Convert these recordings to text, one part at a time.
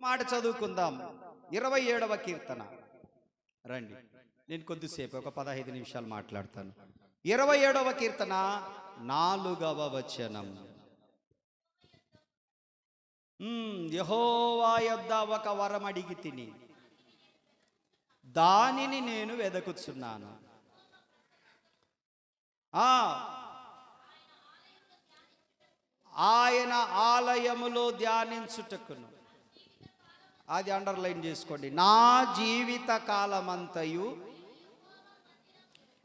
మాట చదువుకుందాం. ఇరవై ఏడవ కీర్తన. రండి. నేను కొద్దిసేపు ఒక పదహైదు నిమిషాలు మాట్లాడతాను. ఇరవై ఏడవ కీర్తన నాలుగవ వచనం. యహోవా యెహోవా యొద్ద ఒక వరం అడిగి తిని దానిని నేను వెదకుచున్నాను. ఆయన ఆలయములో ధ్యానించుటకును. అది అండర్లైన్ చేసుకోండి. నా జీవిత కాలమంతయు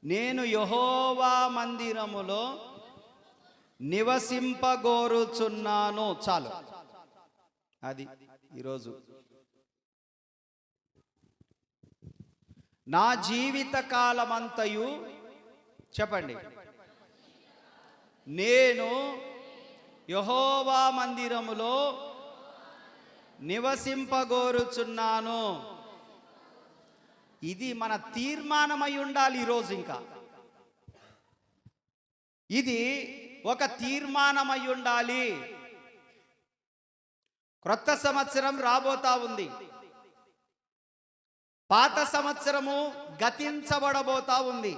నేను యహోవా మందిరములో నివసింపగోరుచున్నాను. చాలు. అది ఈరోజు. నా జీవిత కాలమంతయు చెప్పండి. నేను యహోవా మందిరములో నివసింపగోరుచున్నాను. ఇది మన తీర్మానమై ఉండాలి ఈరోజు ఇంకా. ఇది ఒక తీర్మానమై ఉండాలి. క్రొత్త సంవత్సరం రాబోతా ఉంది. పాత సంవత్సరము గతించబడబోతా ఉంది.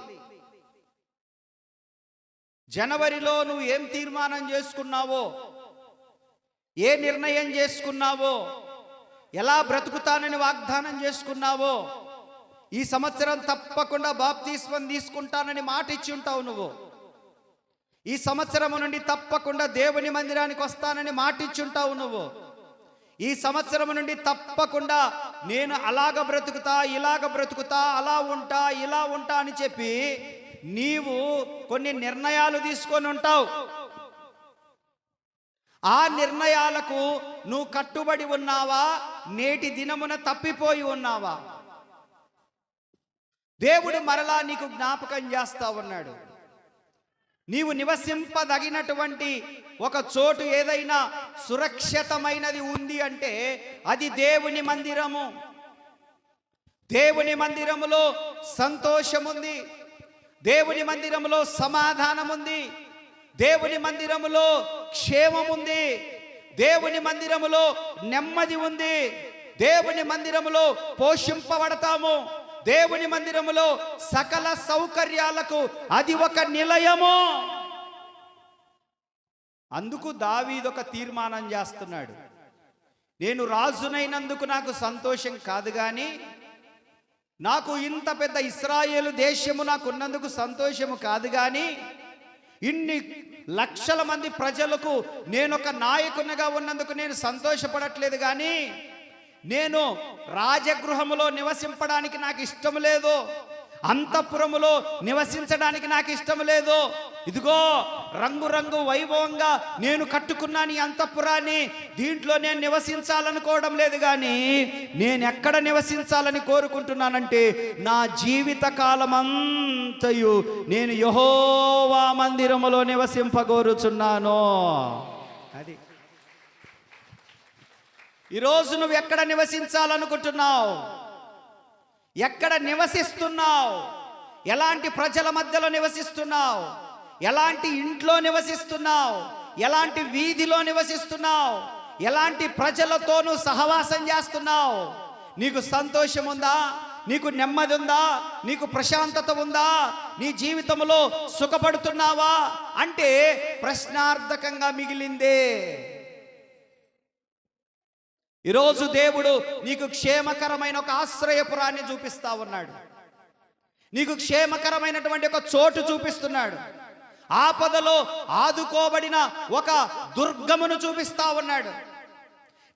జనవరిలో నువ్వు ఏం తీర్మానం చేసుకున్నావో ఏ నిర్ణయం చేసుకున్నావో? ఎలా బ్రతుకుతానని వాగ్దానం చేసుకున్నావో? ఈ సంవత్సరం తప్పకుండా బాప్తీస్వం తీసుకుంటానని మాట ఇచ్చి ఉంటావు నువ్వు. ఈ సంవత్సరం నుండి తప్పకుండా దేవుని మందిరానికి వస్తానని మాట ఇచ్చి ఉంటావు నువ్వు. ఈ సంవత్సరం నుండి తప్పకుండా నేను అలాగ బ్రతుకుతా ఇలాగ బ్రతుకుతా అలా ఉంటా ఇలా ఉంటా అని చెప్పి నీవు కొన్ని నిర్ణయాలు తీసుకొని ఉంటావు. ఆ నిర్ణయాలకు నువ్వు కట్టుబడి ఉన్నావా? నేటి దినమున తప్పిపోయి ఉన్నావా? దేవుడు మరలా నీకు జ్ఞాపకం చేస్తా ఉన్నాడు. నీవు నివసింపదగినటువంటి ఒక చోటు ఏదైనా సురక్షితమైనది ఉంది అంటే అది దేవుని మందిరము. దేవుని మందిరములో సంతోషముంది. దేవుని మందిరములో సమాధానముంది. ఉంది దేవుని మందిరములో క్షేమం ఉంది. దేవుని మందిరములో నెమ్మది ఉంది. దేవుని మందిరములో పోషింపబడతాము. దేవుని మందిరములో సకల సౌకర్యాలకు అది ఒక నిలయము. అందుకు దావీదొక తీర్మానం చేస్తున్నాడు. నేను రాజునైనందుకు నాకు సంతోషం కాదు కానీ నాకు ఇంత పెద్ద ఇస్రాయేలు దేశము నాకు ఉన్నందుకు సంతోషము కాదు కానీ ఇన్ని లక్షల మంది ప్రజలకు నేను ఒక నాయకునిగా ఉన్నందుకు నేను సంతోషపడట్లేదు కానీ నేను రాజగృహములో నివసింపడానికి నాకు ఇష్టం లేదు. అంతఃపురములో నివసించడానికి నాకు ఇష్టం లేదు. ఇదిగో రంగురంగు వైభవంగా నేను కట్టుకున్నాను ఈ అంతఃపురాన్ని దీంట్లో నేను నివసించాలనుకోవడం లేదు కానీ నేను ఎక్కడ నివసించాలని కోరుకుంటున్నానంటే నా జీవిత కాలమంతయు నేను యహోవా మందిరములో నివసింపగోరుచున్నాను. అది. ఈరోజు నువ్వు ఎక్కడ నివసించాలనుకుంటున్నావు? ఎక్కడ నివసిస్తున్నావు? ఎలాంటి ప్రజల మధ్యలో నివసిస్తున్నావు? ఎలాంటి ఇంట్లో నివసిస్తున్నావు? ఎలాంటి వీధిలో నివసిస్తున్నావు? ఎలాంటి ప్రజలతోనూ సహవాసం చేస్తున్నావు? నీకు సంతోషం ఉందా? నీకు నెమ్మది ఉందా? నీకు ప్రశాంతత ఉందా? నీ జీవితంలో సుఖపడుతున్నావా? అంటే ప్రశ్నార్థకంగా మిగిలిందే. ఈరోజు దేవుడు నీకు క్షేమకరమైన ఒక ఆశ్రయపురాన్ని చూపిస్తా ఉన్నాడు. నీకు క్షేమకరమైనటువంటి ఒక చోటు చూపిస్తున్నాడు. ఆపదలో ఆదుకోబడిన ఒక దుర్గమును చూపిస్తా ఉన్నాడు.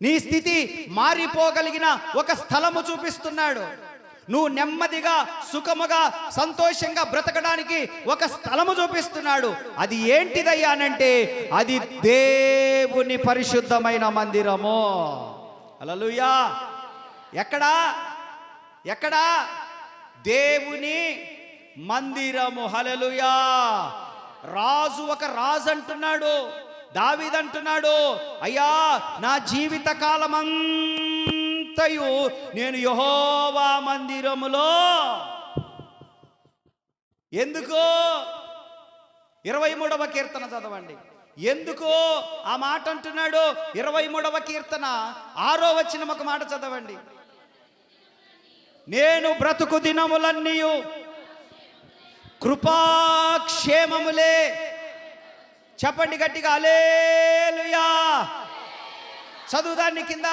నీ స్థితి మారిపోగలిగిన ఒక స్థలము చూపిస్తున్నాడు. నువ్వు నెమ్మదిగా సుఖముగా సంతోషంగా బ్రతకడానికి ఒక స్థలము చూపిస్తున్నాడు. అది ఏంటిదయ్యానంటే అది దేవుని పరిశుద్ధమైన మందిరము. అలలుయా ఎక్కడా? ఎక్కడా? దేవుని మందిరము హలలుయా రాజు ఒక రాజు అంటున్నాడు దావిదంటున్నాడు అయ్యా నా జీవిత కాలమంతయు నేను యహోవా మందిరములో ఎందుకు? ఇరవై మూడవ కీర్తన చదవండి. ఎందుకు ఆ మాట అంటున్నాడు? ఇరవై మూడవ కీర్తన ఆరో వచ్చిన ఒక మాట చదవండి. నేను బ్రతుకు దినములన్నీ కృపాక్షేమములే. చెప్పండి గట్టిగా అలేలుయా చదువుదాన్ని కింద.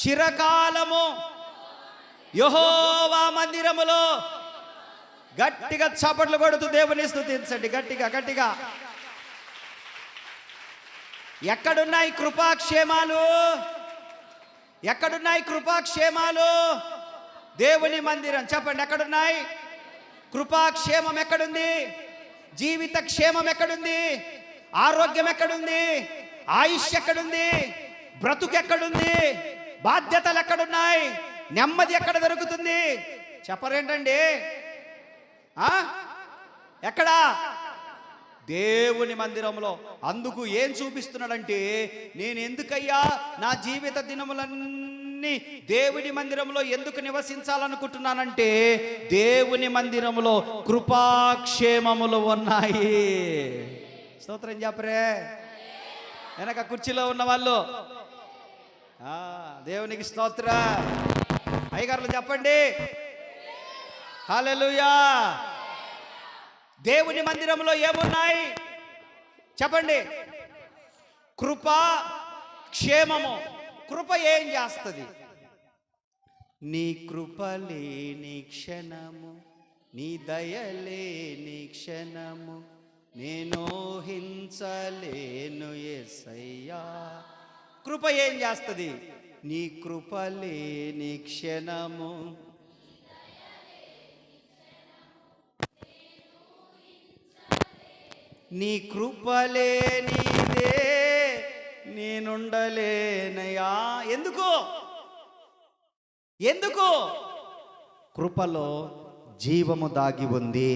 చిరకాలము యహోవా మందిరములో గట్టిగా చప్పట్లు కొడుతూ దేవుని స్థుతించండి. గట్టిగా గట్టిగా. ఎక్కడున్నాయి కృపాక్షేమాలు? ఎక్కడున్నాయి కృపాక్షేమాలు? దేవుని మందిరం చెప్పండి ఎక్కడున్నాయి? కృపాక్షేమం ఎక్కడుంది? జీవిత క్షేమం ఎక్కడుంది? ఆరోగ్యం ఎక్కడుంది? ఆయుష్ ఎక్కడుంది? బ్రతుకు ఎక్కడుంది? బాధ్యతలు ఎక్కడున్నాయి? నెమ్మది ఎక్కడ దొరుకుతుంది? చెప్పరేంటండి? ఎక్కడా? దేవుని మందిరంలో. అందుకు ఏం చూపిస్తున్నాడంటే నేను ఎందుకయ్యా నా జీవిత దినములన్నీ దేవుని మందిరంలో ఎందుకు నివసించాలనుకుంటున్నానంటే దేవుని మందిరంలో కృపాక్షేమములు ఉన్నాయి. స్తోత్రం చెప్పరే. వెనక కుర్చీలో ఉన్న వాళ్ళు. ఆ, దేవునికి స్తోత్ర. అయ్యగారులు చెప్పండి. హల్లెలూయా. దేవుని మందిరంలో ఏమున్నాయి? చెప్పండి. కృప క్షేమము. కృప ఏం చేస్తుంది? నీ కృప లేని క్షణము నీ దయలేని క్షణము నేను హింసలేను ఎసయ్యా కృప ఏం చేస్తుంది? నీ కృప లేని క్షణము నీ కృపలేనిదే నేనుండలేనయా ఎందుకు? ఎందుకు? కృపలో జీవము దాగి ఉంది.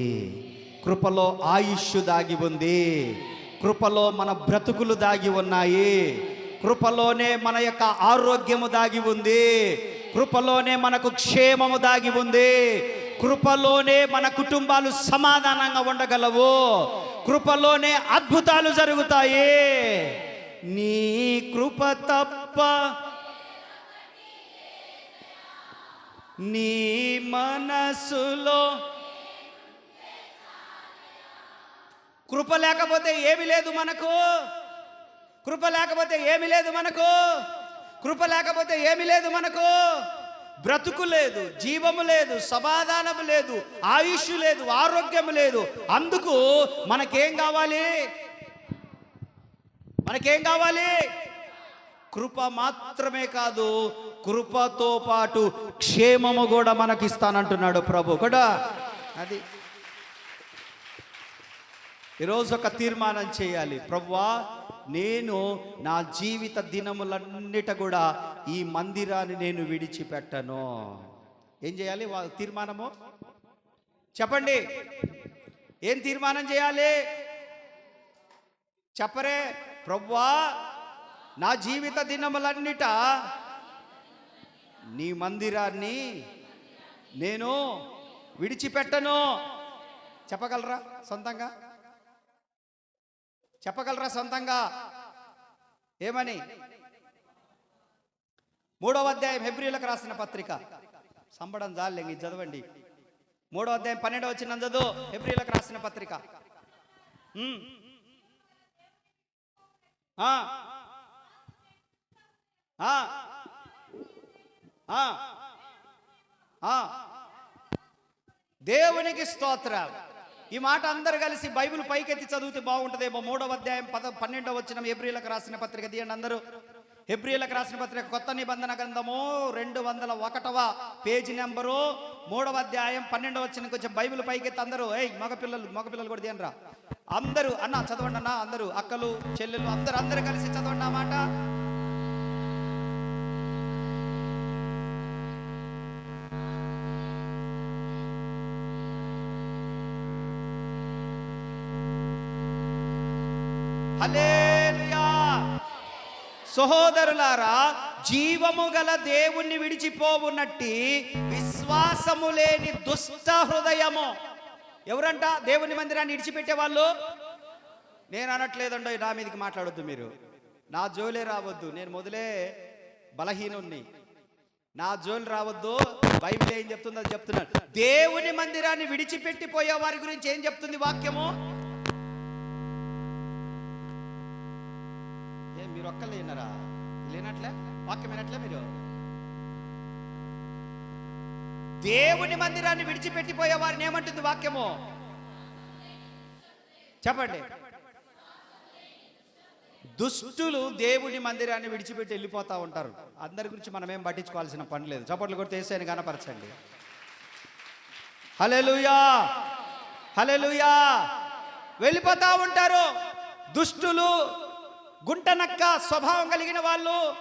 కృపలో ఆయుష్ దాగి ఉంది. కృపలో మన బ్రతుకులు దాగి ఉన్నాయి. కృపలోనే మన యొక్క ఆరోగ్యము దాగి ఉంది. కృపలోనే మనకు క్షేమము దాగి ఉంది. కృపలోనే మన కుటుంబాలు సమాధానంగా ఉండగలవు. కృపలోనే అద్భుతాలు జరుగుతాయి. నీ కృప తప్ప నీ మనసులో కృప లేకపోతే ఏమి లేదు మనకు. కృప లేకపోతే ఏమి లేదు మనకు. కృప లేకపోతే ఏమి లేదు మనకు. బ్రతుకు లేదు జీవము లేదు సమాధానము లేదు ఆయుష్ లేదు ఆరోగ్యం లేదు. అందుకు మనకేం కావాలి? మనకేం కావాలి? కృప మాత్రమే కాదు కృపతో పాటు క్షేమము కూడా మనకి ఇస్తానంటున్నాడు ప్రభు. కూడా అది. ఈరోజు ఒక తీర్మానం చేయాలి. ప్రభువా నేను నా జీవిత దినములన్నిట కూడా ఈ మందిరాన్ని నేను విడిచిపెట్టను. ఏం చేయాలి? వా తీర్మానము? చెప్పండి. ఏం తీర్మానం చేయాలి? చెప్పరే. ప్రవ్వా నా జీవిత దినములన్నిట నీ మందిరాన్ని నేను విడిచిపెట్టను. చెప్పగలరా సొంతంగా? చెప్పగలరా సొంతంగా? ఏమని? మూడవ అధ్యాయం హెబ్రిలకు రాసిన పత్రిక. సంబడం జాలి ఇది చదవండి. మూడో అధ్యాయం పన్నెండవ వచ్చిన చదువు హెబ్రిలకు రాసిన పత్రిక. దేవునికి స్తోత్రాలు. ఈ మాట అందరు కలిసి బైబిల్ పైకెత్తి చదివితే బాగుంటుందేమో. మూడవ అధ్యాయం పద పన్నెండవ వచ్చిన ఏప్రిలకు రాసిన పత్రిక. తీయండి అందరూ. ఏప్రిలకు రాసిన పత్రిక కొత్త నిబంధన గ్రంథము రెండు వందల ఒకటవ పేజీ నెంబరు. మూడవ అధ్యాయం పన్నెండవ వచ్చిన కొంచెం బైబిల్ పైకెత్తి అందరూ ఏయ్ మగపిల్లలు మగపిల్లలు కూడా తీయండి రా అందరూ అన్న చదవండి అన్న. అందరూ అక్కలు చెల్లెలు అందరూ అందరూ కలిసి చదవండి అన్నమాట మాట సహోదరులారా జీవము గల దేవుణ్ణి విడిచిపోవునట్టి విశ్వాసము లేని దుష్ట హృదయము. ఎవరంట దేవుని మందిరాన్ని విడిచిపెట్టే వాళ్ళు? నేను అనట్లేదండో నా మీదకి మాట్లాడొద్దు మీరు. నా జోలే రావద్దు. నేను మొదలే బలహీనుణ్ణి. నా జోలు రావద్దు. బైబిల్ ఏం చెప్తుందో అది చెప్తున్నాను దేవుని మందిరాన్ని విడిచిపెట్టిపోయే వారి గురించి ఏం చెప్తుంది వాక్యము ఏ మీరు ఒక్కళ్ళు విన్నారా లేనట్లే? వాక్యం వినట్లే మీరు? దేవుని మందిరాన్ని విడిచిపెట్టిపోయే వారిని ఏమంటుంది వాక్యము? చెప్పండి. దుష్టులు దేవుని మందిరాన్ని విడిచిపెట్టి వెళ్ళిపోతా ఉంటారు. అందరి గురించి మనం ఏం పట్టించుకోవాల్సిన పని లేదు. చప్పట్లు కొడితే వేసాను కనపరచండి హలెలుయా హలెలుయా వెళ్ళిపోతా ఉంటారు. దుష్టులు గుంటనక్క స్వభావం కలిగిన వాళ్ళు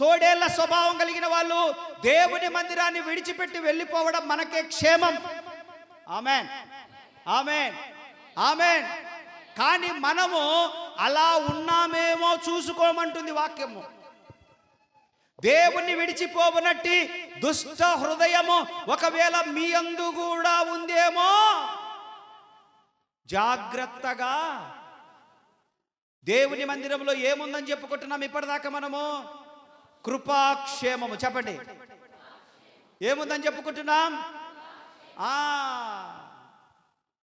తోడేళ్ళ స్వభావం కలిగిన వాళ్ళు దేవుని మందిరాన్ని విడిచిపెట్టి వెళ్ళిపోవడం మనకే క్షేమం. ఆమెన్. ఆమెన్. ఆమెన్. కానీ మనము అలా ఉన్నామేమో చూసుకోమంటుంది వాక్యము. దేవుణ్ణి విడిచిపోవనట్టి దుష్ట హృదయము ఒకవేళ మీ అందు కూడా ఉందేమో జాగ్రత్తగా దేవుని మందిరంలో ఏముందని చెప్పుకుంటున్నాం ఇప్పటిదాకా మనము? కృపాక్షేమము. చెప్పండి. ఏముందని చెప్పుకుంటున్నాం? ఆ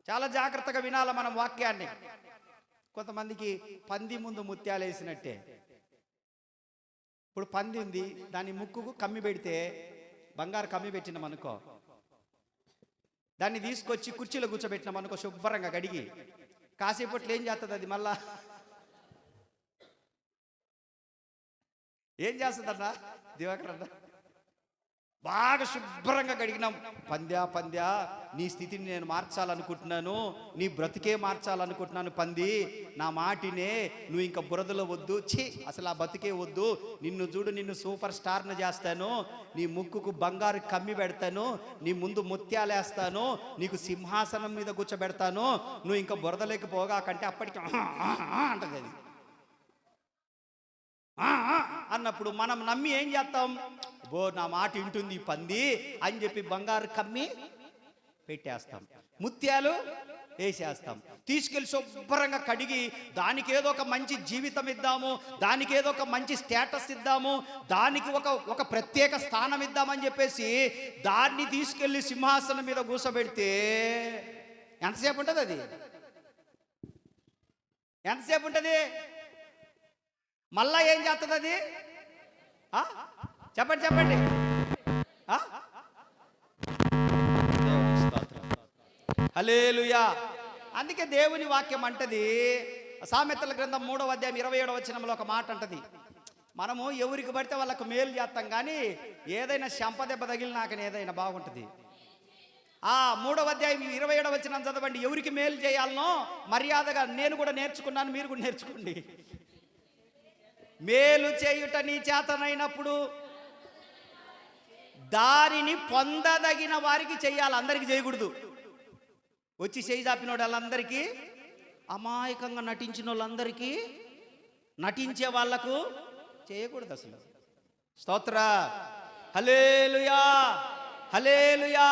చాలా జాగ్రత్తగా వినాల మనం వాక్యాన్ని. కొంతమందికి పంది ముందు ముత్యాలు వేసినట్టే. ఇప్పుడు పంది ఉంది దాని ముక్కుకు కమ్మి పెడితే బంగారు కమ్మి పెట్టినాం అనుకో. దాన్ని తీసుకొచ్చి కుర్చీలో కూర్చోబెట్టినాం అనుకో శుభ్రంగా గడిగి కాసేపట్లో ఏం చేస్తుంది అది మళ్ళా? ఏం చేస్తుందన్నా? దివాకర్ అన్న. బాగా శుభ్రంగా గడిగినాం పంద్యా పంద్యా నీ స్థితిని నేను మార్చాలనుకుంటున్నాను నీ బ్రతికే మార్చాలనుకుంటున్నాను పంది నా మాటినే నువ్వు ఇంకా బురదలో వద్దు ఛీ అసలు ఆ బతికే వద్దు నిన్ను చూడు నిన్ను సూపర్ స్టార్ను చేస్తాను నీ ముక్కుకు బంగారు కమ్మి పెడతాను నీ ముందు ముత్యాలేస్తాను నీకు సింహాసనం మీద కూర్చోబెడతాను నువ్వు ఇంకా బురదలోకి పోగా కంటే అప్పటికి అంటది అది. అన్నప్పుడు మనం నమ్మి ఏం చేస్తాం? బో నా మాట వింటుంది ఈ పంది అని చెప్పి బంగారు కమ్మి పెట్టేస్తాం. ముత్యాలు వేసేస్తాం. తీసుకెళ్ళి శుభ్రంగా కడిగి దానికి ఏదో ఒక మంచి జీవితం ఇద్దాము దానికి ఏదో ఒక మంచి స్టేటస్ ఇద్దాము దానికి ఒక ఒక ప్రత్యేక స్థానం ఇద్దామని చెప్పేసి దాన్ని తీసుకెళ్ళి సింహాసనం మీద కూర్చోబెడితే ఎంతసేపు ఉంటుంది అది? ఎంతసేపు ఉంటుంది? మళ్ళా ఏం చేస్తుంది అది? చెప్పండి చెప్పండి. హలేలుయా అందుకే దేవుని వాక్యం అంటది సామెతల గ్రంథం మూడవ అధ్యాయం ఇరవై ఏడవ వచనంలో ఒక మాట అంటది. మనము ఎవరికి పడితే వాళ్ళకు మేలు చేస్తాం కానీ ఏదైనా శంపదెబ్బ తగిలినాకని ఏదైనా బాగుంటుంది. ఆ మూడవ అధ్యాయం ఇరవై ఏడవ వచ్చిన చదవండి. ఎవరికి మేలు చేయాలనో మర్యాదగా నేను కూడా నేర్చుకున్నాను మీరు కూడా నేర్చుకోండి. మేలు చేయుట నీ చేతనైనప్పుడు దారిని పొందదగిన వారికి చేయాలి. అందరికి చేయకూడదు. వచ్చి చేయి చాపిన వాళ్ళందరికీ అమాయకంగా నటించిన వాళ్ళందరికీ నటించే వాళ్ళకు చేయకూడదు అసలు. స్తోత్ర. హలేలుయా హలేలుయా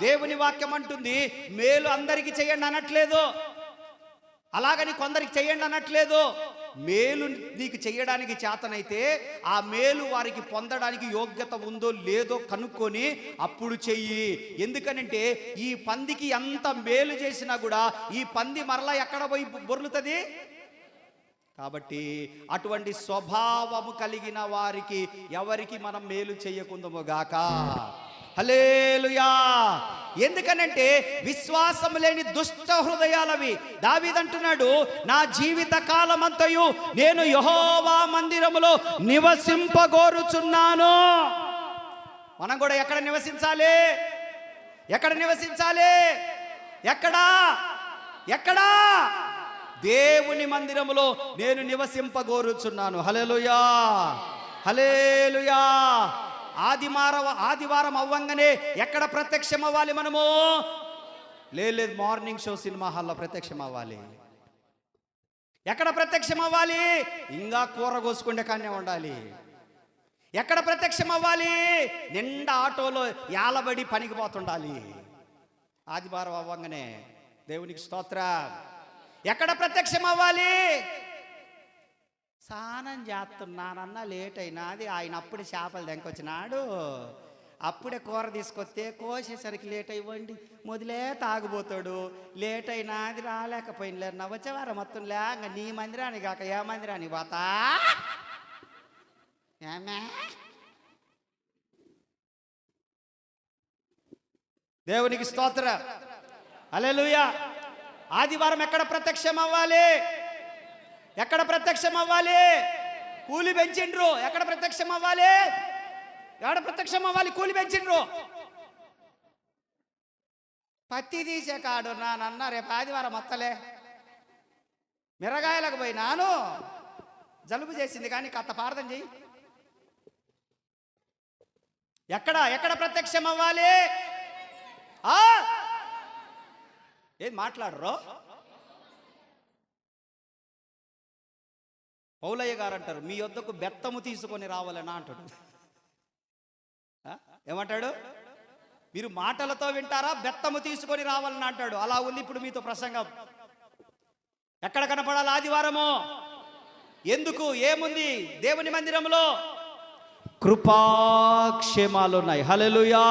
దేవుని వాక్యం అంటుంది మేలు అందరికీ చేయండి అనట్లేదు. అలాగని కొందరికి చేయండి అనట్లేదు. మేలు నీకు చేయడానికి చేతనైతే ఆ మేలు వారికి పొందడానికి యోగ్యత ఉందో లేదో కనుక్కొని అప్పుడు చెయ్యి. ఎందుకనంటే ఈ పందికి ఎంత మేలు చేసినా కూడా ఈ పంది మరలా ఎక్కడ పోయి బొర్లుతుంది? కాబట్టి అటువంటి స్వభావము కలిగిన వారికి ఎవరికి మనం మేలు చేయకుందమో గాక. హలేలుయా ఎందుకనంటే విశ్వాసం లేని దుష్ట హృదయాలవి. దావిదంటున్నాడు నా జీవిత కాలమంతయు నేను యహోవా మందిరములో నివసింపగోరుచున్నాను. మనం కూడా ఎక్కడ నివసించాలి? ఎక్కడ నివసించాలి? ఎక్కడా? ఎక్కడా? దేవుని మందిరములో నేను నివసింపగోరుచున్నాను. హలేలుయా హలేలుయా ఆదివారం ఆదివారం అవ్వంగానే ఎక్కడ ప్రత్యక్షం అవ్వాలి మనము? లేదు లేదు మార్నింగ్ షో సినిమా హాల్లో ప్రత్యక్షం అవ్వాలి ఎక్కడ ప్రత్యక్షం అవ్వాలి ఇంకా కూర కోసుకుంటే కానీ ఉండాలి. ఎక్కడ ప్రత్యక్షం అవ్వాలి నిండా ఆటోలో యాలబడి పనికి పోతుండాలి. ఆదివారం అవ్వంగానే దేవునికి స్తోత్ర. ఎక్కడ ప్రత్యక్షం అవ్వాలి స్నానం చేస్తున్నానన్నా లేట్ అయినాది ఆయన అప్పుడే చేపలు దెంకొచ్చినాడు అప్పుడే కూర తీసుకొస్తే కోసేసరికి లేట్ అయ్యండి మొదలే తాగుపోతాడు లేట్ అయినాది రాలేకపోయినలే నా వచ్చేవారం మొత్తం లేక నీ మందిరానికి కాక ఏ మందిరానికి పోతా? ఏమే? దేవునికి స్తోత్ర. అలెలుయా ఆదివారం ఎక్కడ ప్రత్యక్షం అవ్వాలి? ఎక్కడ ప్రత్యక్షం అవ్వాలి? కూలి పెంచిండ్రు. ఎక్కడ ప్రత్యక్షం అవ్వాలి? ఎక్కడ ప్రత్యక్షం అవ్వాలి? కూలి పెంచిండ్రు. పత్తి తీసే కాడు నానన్న రేపు ఆదివారం మొత్తలే మిరగాయలకు పోయినాను జలుబు చేసింది కానీ కత్త పార్థం చెయ్యి. ఎక్కడ? ఎక్కడ ప్రత్యక్షం అవ్వాలి? ఆ? ఏం మాట్లాడరు? పౌలయ్య గారు అంటారు మీ వద్దకు బెత్తము తీసుకొని రావాలని? అంటాడు. ఏమంటాడు? మీరు మాటలతో వింటారా? బెత్తము తీసుకొని రావాలని? అంటాడు. అలా ఉంది ఇప్పుడు మీతో ప్రసంగం. ఎక్కడ కనపడాలి ఆదివారము? ఎందుకు? ఏముంది? దేవుని మందిరంలో కృపాక్షేమాలు ఉన్నాయి. హల్లెలూయా!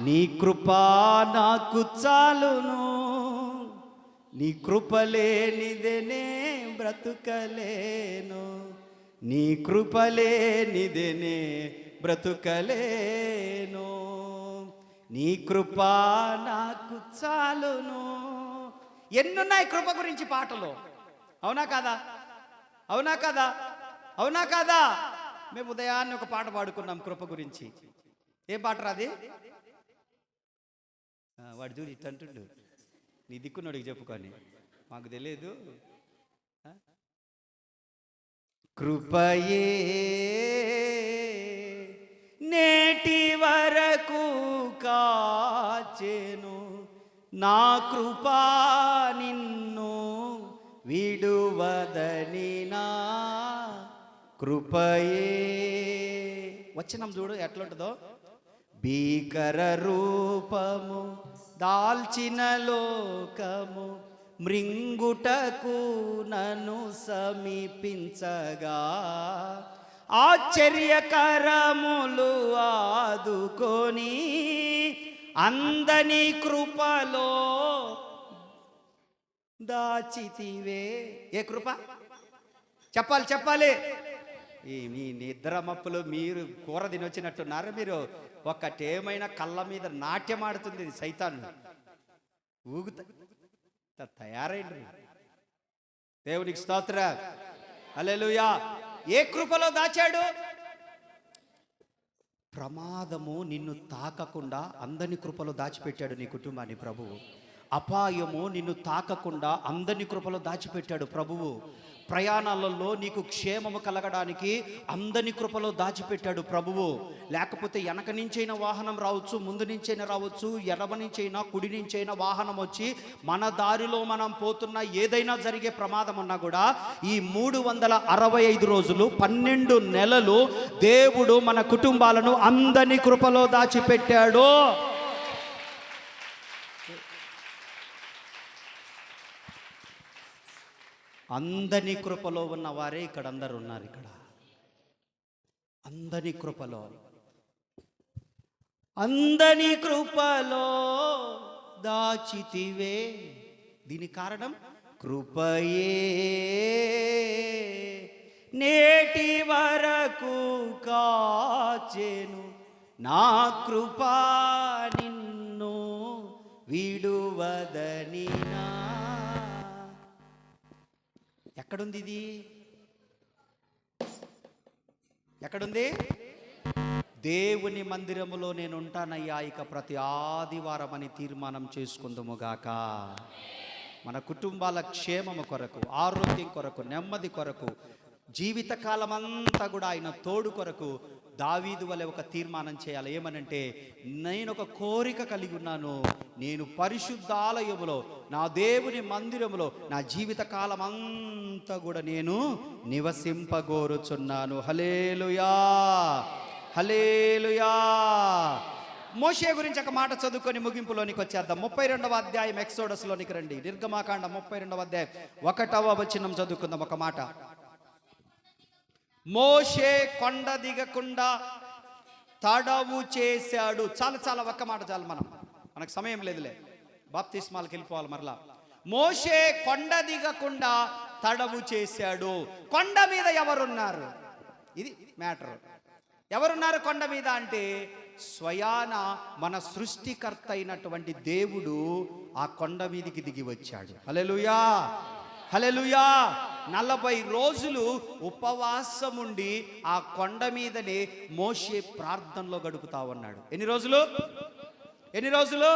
నీ కృపా నాకు చాలును నీ కృపలేనిదేనే బ్రతుకలేను. నీ కృపలేనిదేనే బ్రతుకలేను. నీ కృప నాకు చాలును. ఎన్నున్నాయి కృప గురించి పాటలు? అవునా కాదా? అవునా కాదా? అవునా కాదా? మేము ఉదయాన్నే ఒక పాట పాడుకున్నాం కృప గురించి. ఏం పాట రాది వాడు చూడు ఇట్ట అంటుండు. నీ దిక్కునోడికి చెప్పుకొని మాకు తెలియదు కృపయే నేటి వరకు కాచెను. నా కృపా నిన్ను విడువదని నా కృపయే. వచ్చినాం చూడు ఎట్లుంటుందో. భీకర రూపము దాల్చిన లోకము మృంగుటకు నను సమీపించగా ఆశ్చర్యకరములు ఆదుకొని అందని కృపలో దాచితివే. ఏ కృప? చెప్పాలి చెప్పాలి. ఈ మీ నిద్ర మప్పులు మీరు కూర తినొచ్చినట్టున్నారు మీరు. ఒక్కటేమైనా కళ్ళ మీద నాట్యం ఆడుతుంది సైతాను. ఊగుతా. తయారైండ్రి దేవునికి స్తోత్ర. అలెలుయా ఏ కృపలో దాచాడు? ప్రమాదము నిన్ను తాకకుండా అందని కృపలో దాచిపెట్టాడు నీ కుటుంబాన్ని ప్రభువు. అపాయము నిన్ను తాకకుండా అందని కృపలో దాచిపెట్టాడు ప్రభువు. ప్రయాణాలలో నీకు క్షేమము కలగడానికి అందని కృపలో దాచిపెట్టాడు ప్రభువు. లేకపోతే వెనక నుంచైనా వాహనం రావచ్చు ముందు నుంచైనా రావచ్చు ఎడమ నుంచైనా కుడి నుంచైనా వాహనం వచ్చి మన దారిలో మనం పోతున్న ఏదైనా జరిగే ప్రమాదం ఉన్నా కూడా ఈ మూడు వందల అరవై ఐదు రోజులు పన్నెండు నెలలు దేవుడు మన కుటుంబాలను అందని కృపలో దాచిపెట్టాడు. అందని కృపలో ఉన్న వారే ఇక్కడ అందరు ఉన్నారు ఇక్కడ. అందని కృపలో. అందని కృపలో దాచితివే. దీని కారణం కృపయే. నేటి వరకు కాచెను. నా కృపా నిన్ను విడువదని నా ఎక్కడుంది ఇది? ఎక్కడుంది? దేవుని మందిరములో నేను ఉంటానయ్యా ఇక ప్రతి ఆదివారం అని తీర్మానం చేసుకుందుముగాక మన కుటుంబాల క్షేమము కొరకు ఆరోగ్యం కొరకు నెమ్మది కొరకు జీవితకాలమంతా కూడా ఆయన తోడు కొరకు దావీదు వలె ఒక తీర్మానం చేయాలి. ఏమనంటే నేను ఒక కోరిక కలిగి ఉన్నాను. నేను పరిశుద్ధాలయములో నా దేవుని మందిరములో నా జీవిత అంతా కూడా నేను నివసింపగోరుచున్నాను. హలేలుయా హలేలుయా మోషే గురించి ఒక మాట చదువుకొని ముగింపులోనికి వచ్చేద్దాం. ముప్పై రెండవ అధ్యాయం ఎక్సోడస్లోనికి రండి. నిర్గమాకాండ ముప్పై రెండవ అధ్యాయం. ఒకటవ వచనం చదువుకుందాం ఒక మాట. మోషే కొండ దిగకుండా తడవు చేశాడు. చాలా చాలా ఒక్క మాట చాలు మనం. మనకు సమయం లేదులే. బాప్తిస్మాలకి వెళ్ళిపోవాలి మరలా. మోషే కొండ దిగకుండా తడవు చేశాడు. కొండ మీద ఎవరున్నారు? ఇది మ్యాటర్. ఎవరున్నారు కొండ మీద అంటే స్వయాన మన సృష్టికర్త అయినటువంటి దేవుడు ఆ కొండ మీదికి దిగి వచ్చాడు. అలెలుయా హలెలుయా నలభై రోజులు ఉపవాసం ఉండి ఆ కొండ మీదనే మోషే ప్రార్థనలో గడుపుతా ఉన్నాడు. ఎన్ని రోజులు? ఎన్ని రోజులు?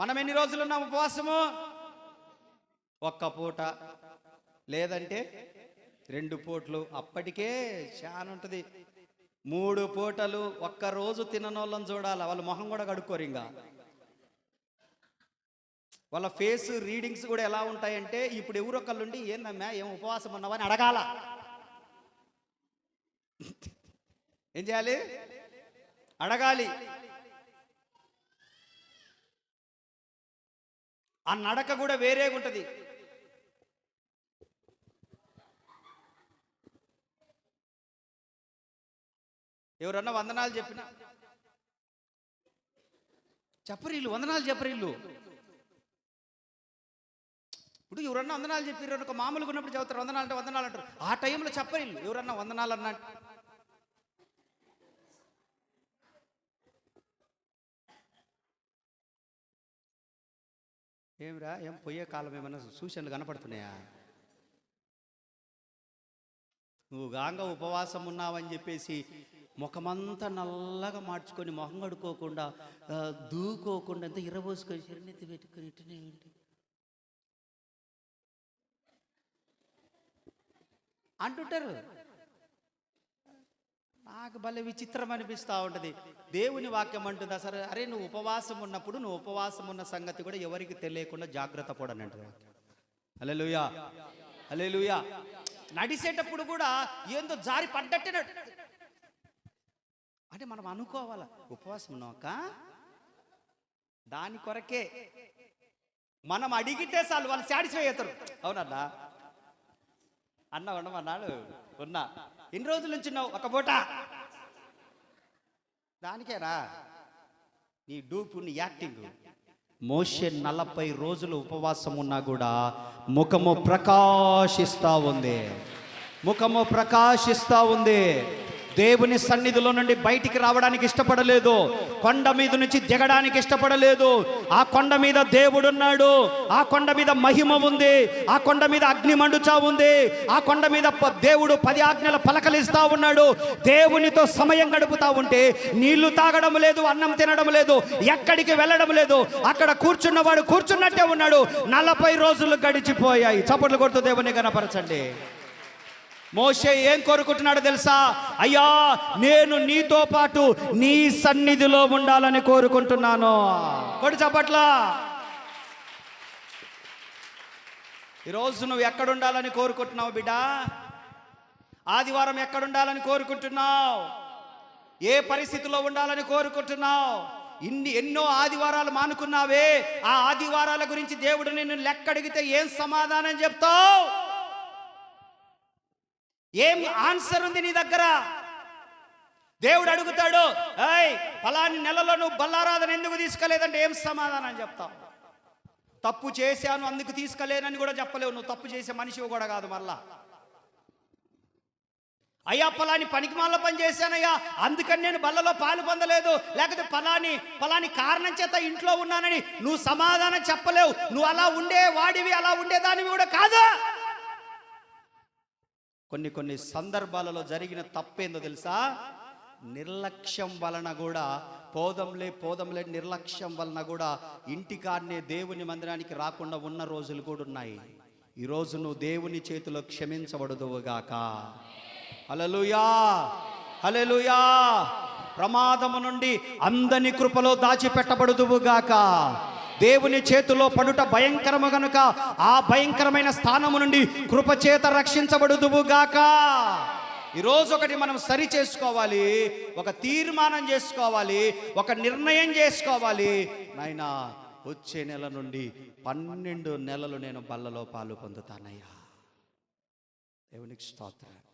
మనం ఎన్ని రోజులు ఉన్నాం ఉపవాసము? ఒక్క పూట. లేదంటే రెండు పూటలు. అప్పటికే చాలా ఉంటుంది. మూడు పూటలు ఒక్క రోజు తిననోళ్ళని చూడాలి. వాళ్ళ మొహం కూడా కడుక్కోరు ఇంకా. వాళ్ళ ఫేస్ రీడింగ్స్ కూడా ఎలా ఉంటాయంటే ఇప్పుడు ఎవరు ఒకళ్ళుండి ఏందమ్మా ఏం ఉపవాసం ఉన్నావని అడగాల. ఏం చేయాలి? అడగాలి. ఆ నడక కూడా వేరేగా ఉంటుంది. ఎవరన్నా వందనాలు చెప్పిన? చెప్పరీళ్ళు వందనాలు చెప్పరీళ్ళు ఇప్పుడు ఎవరన్నా వందనాలు చెప్పారు ఒక మామూలుగా ఉన్నప్పుడు చదువుతారు వందనాలు అంటే వందనాలు అంటారు. ఆ టైంలో చెప్పరు ఎవరన్నా వందనాలు అన్నా ఏమిరా? ఏం పోయే కాలం ఏమన్నా సూచనలు కనపడుతున్నాయా? నువ్వు గాంగ ఉపవాసం ఉన్నావని చెప్పేసి ముఖమంతా నల్లగా మార్చుకొని మొహం కడుక్కోకుండా దూకోకుండా ఎంత ఇరబోసుకొని చిరునెత్తి పెట్టుకుని ఇట్టనే ఉంటే అంటుంటారు. నాకు భలే విచిత్రం అనిపిస్తూ ఉంటుంది. దేవుని వాక్యం అంటుందా సరే అరే నువ్వు ఉపవాసం ఉన్నప్పుడు నువ్వు ఉపవాసం ఉన్న సంగతి కూడా ఎవరికి తెలియకుండా జాగ్రత్త పడని అంటుంది అలే లూయా నడిసేటప్పుడు కూడా ఏందో జారి పడ్డట్టే అంటే మనం అనుకోవాలా ఉపవాసం ఉన్నాక దాని కొరకే మనం అడిగితే చాలు వాళ్ళు సాటిస్ఫై అవుతారు అవునన్నా? అన్న ఉండమన్నాడు ఉన్నా. ఎన్ని రోజుల నుంచి ఉన్నావు ఒక పూట. దానికేరా నీ డూపు నీ యాక్టింగ్. మోషే నలభై రోజులు ఉపవాసం ఉన్నా కూడా ముఖము ప్రకాశిస్తూ ఉంది. ముఖము ప్రకాశిస్తూ ఉంది. దేవుని సన్నిధిలో నుండి బయటికి రావడానికి ఇష్టపడలేదు. కొండ మీద నుంచి దిగడానికి ఇష్టపడలేదు. ఆ కొండ మీద దేవుడు ఉన్నాడు ఆ కొండ మీద మహిమ ఉంది. ఆ కొండ మీద అగ్ని మండుచా ఉంది. ఆ కొండ మీద ప- దేవుడు పది ఆజ్ఞల పలకలిస్తా ఉన్నాడు. దేవునితో సమయం గడుపుతా ఉంటే నీళ్ళు తాగడం లేదు అన్నం తినడం లేదు ఎక్కడికి వెళ్ళడం లేదు. అక్కడ కూర్చున్నవాడు కూర్చున్నట్టే ఉన్నాడు. నలభై రోజులు గడిచిపోయాయి. చప్పట్లు కొడుతూ దేవుని గనపరచండి. మోషే ఏం కోరుకుంటున్నాడు తెలుసా? అయ్యా నేను నీతో పాటు నీ సన్నిధిలో ఉండాలని కోరుకుంటున్నాను. కొడు చప్పట్ల. ఈరోజు నువ్వు ఎక్కడుండాలని కోరుకుంటున్నావు బిడ్డ? ఆదివారం ఎక్కడుండాలని కోరుకుంటున్నావు? ఏ పరిస్థితిలో ఉండాలని కోరుకుంటున్నావు? ఇన్ని ఎన్నో ఆదివారాలు మానుకున్నావే. ఆ ఆదివారాల గురించి దేవుడు నిన్ను లెక్కడిగితే ఏం సమాధానం చెప్తావు? ఏం ఆన్సర్ ఉంది నీ దగ్గర? దేవుడు అడుగుతాడు ఏయ్ ఫలాని నెలలో నువ్వు బల్లారాధన ఎందుకు తీసుకోలేదంటే ఏం సమాధానం చెప్తావు తప్పు చేశాను అందుకు తీసుకోలేనని కూడా చెప్పలేవు. నువ్వు తప్పు చేసే మనిషి కూడా కాదు మళ్ళా అయ్యా పలాని పనికి మాల పని చేశానయ్యా అందుకని నేను బల్లలో పాలు పొందలేదు. లేకపోతే పలాని పలాని కారణం చేత ఇంట్లో ఉన్నానని నువ్వు సమాధానం చెప్పలేవు. నువ్వు అలా ఉండే వాడివి అలా ఉండేదానివి కూడా కాదా. కొన్ని కొన్ని సందర్భాలలో జరిగిన తప్పేందో తెలుసా? నిర్లక్ష్యం వలన కూడా పోదంలే పోదంలే నిర్లక్ష్యం వలన కూడా ఇంటికాడనే దేవుని మందిరానికి రాకుండా ఉన్న రోజులు కూడా ఉన్నాయి. ఈరోజు నువ్వు దేవుని చేతిలో క్షమించబడదువుగాక హల్లెలూయా! హల్లెలూయా! ప్రమాదము నుండి అందని కృపలో దాచిపెట్టబడుదువుగాక దేవుని చేతిలో పడుట భయంకరము గనుక ఆ భయంకరమైన స్థానము నుండి కృపచేత రక్షించబడుదువుగాక. ఈరోజు ఒకటి మనం సరి చేసుకోవాలి ఒక తీర్మానం చేసుకోవాలి ఒక నిర్ణయం చేసుకోవాలి. నాయన వచ్చే నెల నుండి పన్నెండు నెలలు నేను బల్లలో పాలు పొందుతానయ్యా. దేవునికి స్తోత్రం.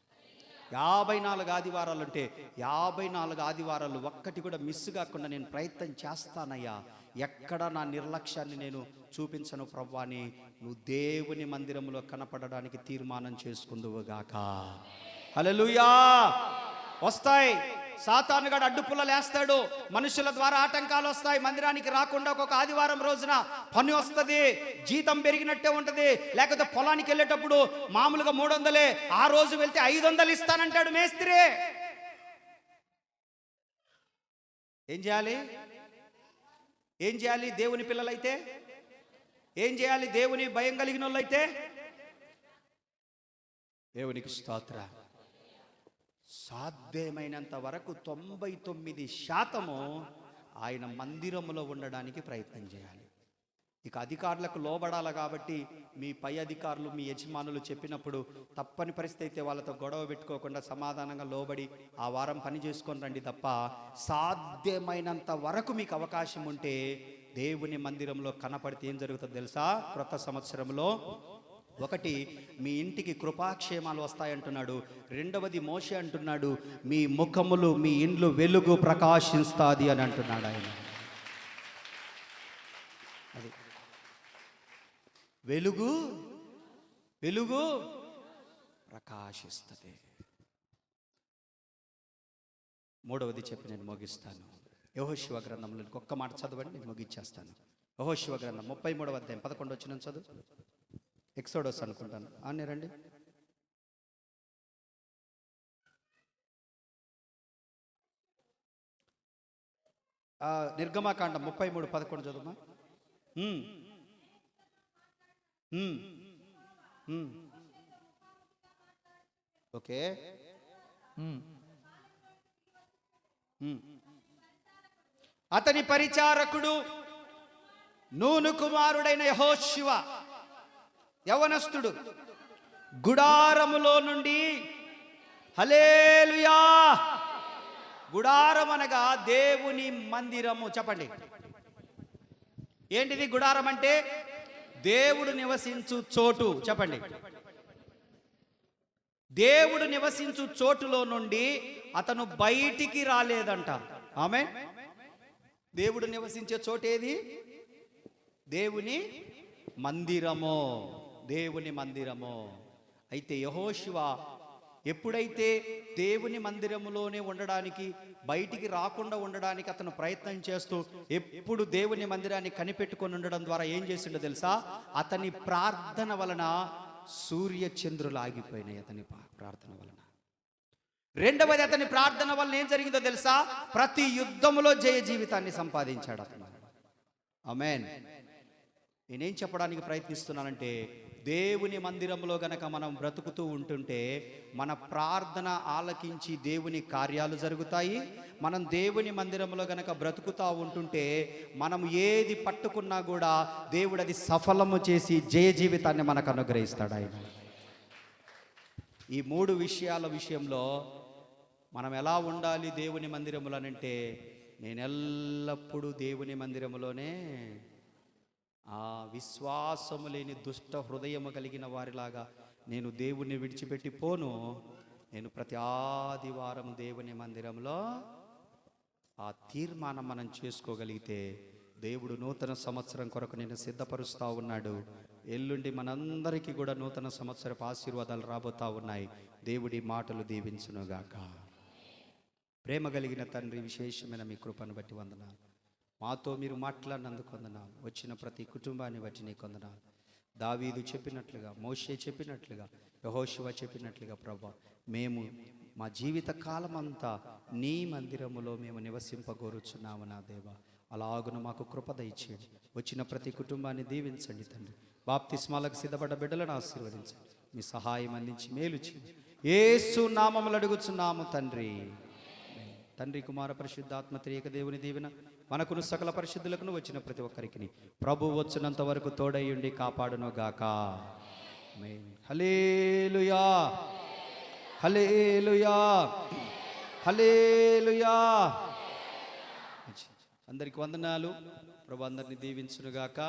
యాభై నాలుగు ఆదివారాలు అంటే యాభై నాలుగు ఆదివారాలు ఒక్కటి కూడా మిస్ కాకుండా నేను ప్రయత్నం చేస్తానయ్యా. ఎక్కడ నా నిర్లక్ష్యాన్ని నేను చూపించను ప్రభు అని నువ్వు దేవుని మందిరంలో కనపడడానికి తీర్మానం చేసుకుందువుగాక హలో వస్తాయి. సాతానుగాడు అడ్డుపుల్ల లేస్తాడు. మనుషుల ద్వారా ఆటంకాలు వస్తాయి. మందిరానికి రాకుండా ఒక ఆదివారం రోజున పని వస్తుంది. జీతం పెరిగినట్టే ఉంటుంది. లేకపోతే పొలానికి వెళ్ళేటప్పుడు మామూలుగా మూడు వందలే ఆ రోజు వెళ్తే ఐదు వందలు ఇస్తానంటాడు మేస్త్రి. ఏం చేయాలి? ఏం చేయాలి దేవుని పిల్లలైతే? ఏం చేయాలి దేవుని భయం కలిగిన వాళ్ళైతే దేవునికి స్తోత్ర. సాధ్యమైనంత వరకు తొంభై తొమ్మిది శాతము ఆయన మందిరంలో ఉండడానికి ప్రయత్నం చేయాలి. ఇక అధికారులకు లోబడాలి కాబట్టి మీ పై అధికారులు మీ యజమానులు చెప్పినప్పుడు తప్పని పరిస్థితి అయితే వాళ్ళతో గొడవ పెట్టుకోకుండా సమాధానంగా లోబడి ఆ వారం పని చేసుకొని రండి తప్ప సాధ్యమైనంత వరకు మీకు అవకాశం ఉంటే దేవుని మందిరంలో కనపడితే ఏం జరుగుతుందో తెలుసా? క్రొత్త సంవత్సరంలో ఒకటి మీ ఇంటికి కృపాక్షేమాలు వస్తాయంటున్నాడు. రెండవది మోషే అంటున్నాడు మీ ముఖములు మీ ఇండ్లు వెలుగు ప్రకాశిస్తాది అని అంటున్నాడు ఆయన. అది. వెలుగు వెలుగు ప్రకాశిస్తుంది. మూడవది చెప్పి నేను ముగిస్తాను. యహోశివ గ్రంథంలో ఒక్క మాట చదవండి నేను ముగించేస్తాను యహోశివ గ్రంథం ముప్పై మూడవ అధ్యాయం పదకొండు వచ్చిన చదువు. ఎక్సోడస్ అనుకుంటాను. ఆనే రండి. నిర్గమాకాండం ముప్పై మూడు పదకొండు చదువుమా. ఓకే. అతని పరిచారకుడు నూను కుమారుడైన యహోశివ యవనస్తుడు. గుడారములో నుండి హలేలుయా గుడారం అనగా దేవుని మందిరము. చెప్పండి. ఏంటిది గుడారం అంటే? దేవుడు నివసించు చోటు. చెప్పండి. దేవుడు నివసించు చోటులో నుండి అతను బయటికి రాలేదంట. ఆమె దేవుడు నివసించే చోటేది? దేవుని మందిరము. దేవుని మందిరము. అయితే యహోశివ ఎప్పుడైతే దేవుని మందిరములోనే ఉండడానికి బయటికి రాకుండా ఉండడానికి అతను ప్రయత్నం చేస్తూ ఎప్పుడు దేవుని మందిరాన్ని కనిపెట్టుకొని ఉండడం ద్వారా ఏం చేసిండో తెలుసా? అతని ప్రార్థన వలన సూర్య చంద్రులు ఆగిపోయినాయి అతని ప్రార్థన వలన. రెండవది అతని ప్రార్థన వలన ఏం జరిగిందో తెలుసా? ప్రతి యుద్ధములో జయ జీవితాన్ని సంపాదించాడు అతను. అమెన్ నేనేం చెప్పడానికి ప్రయత్నిస్తున్నానంటే దేవుని మందిరంలో గనక మనం బ్రతుకుతూ ఉంటుంటే మన ప్రార్థన ఆలకించి దేవుని కార్యాలు జరుగుతాయి. మనం దేవుని మందిరంలో గనక బ్రతుకుతూ ఉంటుంటే మనం ఏది పట్టుకున్నా కూడా దేవుడు అది సఫలము చేసి జయ జీవితాన్ని మనకు అనుగ్రహిస్తాడు ఆయన. ఈ మూడు విషయాల విషయంలో మనం ఎలా ఉండాలి దేవుని మందిరములో అంటే నేను ఎల్లప్పుడూ దేవుని మందిరములోనే ఆ విశ్వాసము లేని దుష్ట హృదయము కలిగిన వారిలాగా నేను దేవుణ్ణి విడిచిపెట్టి పోను. నేను ప్రతి ఆదివారం దేవుని మందిరంలో ఆ తీర్మానం మనం చేసుకోగలిగితే దేవుడు నూతన సంవత్సరం కొరకు నేను సిద్ధపరుస్తూ ఉన్నాడు. ఎల్లుండి మనందరికీ కూడా నూతన సంవత్సరపు ఆశీర్వాదాలు రాబోతా ఉన్నాయి. దేవుడి మాటలు దీవించునుగాక. ప్రేమ కలిగిన తండ్రి విశేషమైన మీ కృపను బట్టి వందనాలు. మాతో మీరు మాట్లాడినందుకు వందనాలు. వచ్చిన ప్రతి కుటుంబాన్ని బట్టి నీకు వందనాలు. దావీదు చెప్పినట్లుగా మోషే చెప్పినట్లుగా యహోశివ చెప్పినట్లుగా ప్రభా మేము మా జీవిత కాలమంతా నీ మందిరములో మేము నివసింపగోరుచున్నాము నా దేవా. అలాగున మాకు కృప దయచేయండి. వచ్చిన ప్రతి కుటుంబాన్ని దీవించండి తండ్రి. బాప్తిస్మాలకు సిద్ధపడ్డ బిడ్డలను ఆశీర్వదించండి. మీ సహాయం అందించి మేలు చేయండి. ఏసు నామములు అడుగుచున్నాము తండ్రి. తండ్రి కుమార పరిశుద్ధాత్మ త్రియక దేవుని దీవెన మనకును సకల పరిశుద్ధులకు వచ్చిన ప్రతి ఒక్కరికి ప్రభు వచ్చినంత వరకు తోడయ్యుండి కాపాడును గాక హలేలుయా హలేలుయా హలేలుయా అందరికి వందనాలు. ప్రభు అందరిని దీవించునుగాక.